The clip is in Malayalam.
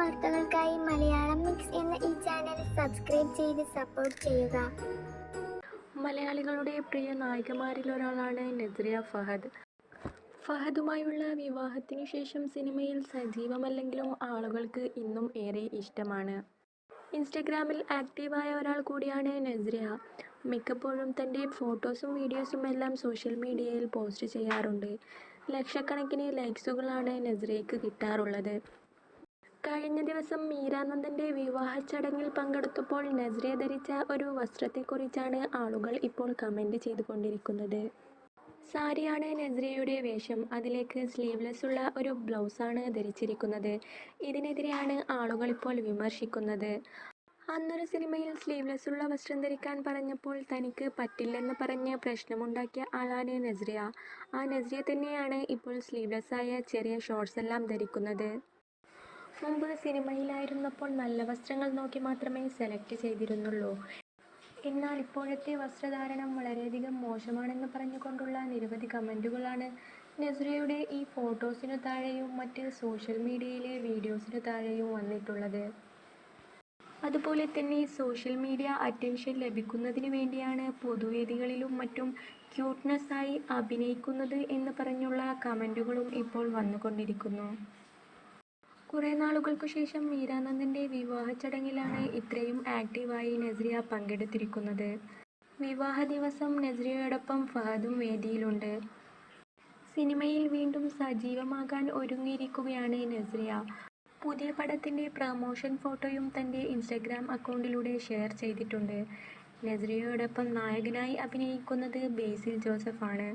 വാർത്തകൾക്കായി മലയാളം മിക്സ് എന്ന ഈ ചാനൽ സബ്സ്ക്രൈബ് ചെയ്ത് സപ്പോർട്ട് ചെയ്യുക. മലയാളികളുടെ പ്രിയ നായികമാരിൽ ഒരാളാണ് നസ്രിയ ഫഹദ്. ഫഹദുമായുള്ള വിവാഹത്തിനു ശേഷം സിനിമയിൽ സജീവമല്ലെങ്കിലും ആളുകൾക്ക് ഇന്നും ഏറെ ഇഷ്ടമാണ്. ഇൻസ്റ്റഗ്രാമിൽ ആക്റ്റീവായ ഒരാൾ കൂടിയാണ് നസ്രിയ. മിക്കപ്പോഴും തന്റെ ഫോട്ടോസും വീഡിയോസും എല്ലാം സോഷ്യൽ മീഡിയയിൽ പോസ്റ്റ് ചെയ്യാറുണ്ട്. ലക്ഷക്കണക്കിന് ലൈക്സുകളാണ് നസ്രിയയ്ക്ക് കിട്ടാറുള്ളത്. കഴിഞ്ഞ ദിവസം മീരാനന്ദന്റെ വിവാഹ ചടങ്ങിൽ പങ്കെടുത്തപ്പോൾ നസ്രിയ ധരിച്ച ഒരു വസ്ത്രത്തെക്കുറിച്ചാണ് ആളുകൾ ഇപ്പോൾ കമന്റ് ചെയ്തുകൊണ്ടിരിക്കുന്നത്. സാരിയാണ് നസ്രിയയുടെ വേഷം. അതിലേക്ക് സ്ലീവ്ലെസ് ഉള്ള ഒരു ബ്ലൗസാണ് ധരിച്ചിരിക്കുന്നത്. ഇതിനെതിരെയാണ് ആളുകൾ ഇപ്പോൾ വിമർശിക്കുന്നത്. അന്നൊരു സിനിമയിൽ സ്ലീവ്ലെസ് ഉള്ള വസ്ത്രം ധരിക്കാൻ പറഞ്ഞപ്പോൾ തനിക്ക് പറ്റില്ലെന്ന് പറഞ്ഞ് പ്രശ്നമുണ്ടാക്കിയ ആളാണ് നസ്രിയ. ആ നസ്രിയ തന്നെയാണ് ഇപ്പോൾ സ്ലീവ്ലെസ് ആയ ചെറിയ ഷോർട്സ് എല്ലാം ധരിക്കുന്നത്. മുമ്പ് സിനിമയിലായിരുന്നപ്പോൾ നല്ല വസ്ത്രങ്ങൾ നോക്കി മാത്രമേ സെലക്ട് ചെയ്തിരുന്നുള്ളൂ. എന്നാൽ ഇപ്പോഴത്തെ വസ്ത്രധാരണം വളരെയധികം മോശമാണെന്ന് പറഞ്ഞുകൊണ്ടുള്ള നിരവധി കമന്റുകളാണ്. നസ്രിയയുടെ ഈ ഫോട്ടോസിനു താഴെയും മറ്റ് സോഷ്യൽ മീഡിയയിലെ വീഡിയോസിനു താഴെയും വന്നിട്ടുള്ളത്. അതുപോലെ തന്നെ സോഷ്യൽ മീഡിയ അറ്റൻഷൻ ലഭിക്കുന്നതിന് വേണ്ടിയാണ് പൊതുവേദികളിലും മറ്റും ക്യൂട്ട്നെസ്സായി അഭിനയിക്കുന്നത് എന്ന് പറഞ്ഞുള്ള കമന്റുകളും ഇപ്പോൾ വന്നുകൊണ്ടിരിക്കുന്നു. കുറേ നാളുകൾക്ക് ശേഷം മീരാനന്ദന്റെ വിവാഹ ചടങ്ങിലാണ് ഇത്രയും ആക്റ്റീവായി നസ്രിയ പങ്കെടുത്തിരിക്കുന്നത്. വിവാഹ ദിവസം നസ്രിയയോടൊപ്പം ഫഹദും വേദിയിലുണ്ട്. സിനിമയിൽ വീണ്ടും സജീവമാകാൻ ഒരുങ്ങിയിരിക്കുകയാണ് നസ്രിയ. പുതിയ പടത്തിന്റെ പ്രമോഷൻ ഫോട്ടോയും തന്റെ ഇൻസ്റ്റഗ്രാം അക്കൗണ്ടിലൂടെ ഷെയർ ചെയ്തിട്ടുണ്ട്. നസ്രിയയോടൊപ്പം നായകനായി അഭിനയിക്കുന്നത് ബേസിൽ ജോസഫാണ്.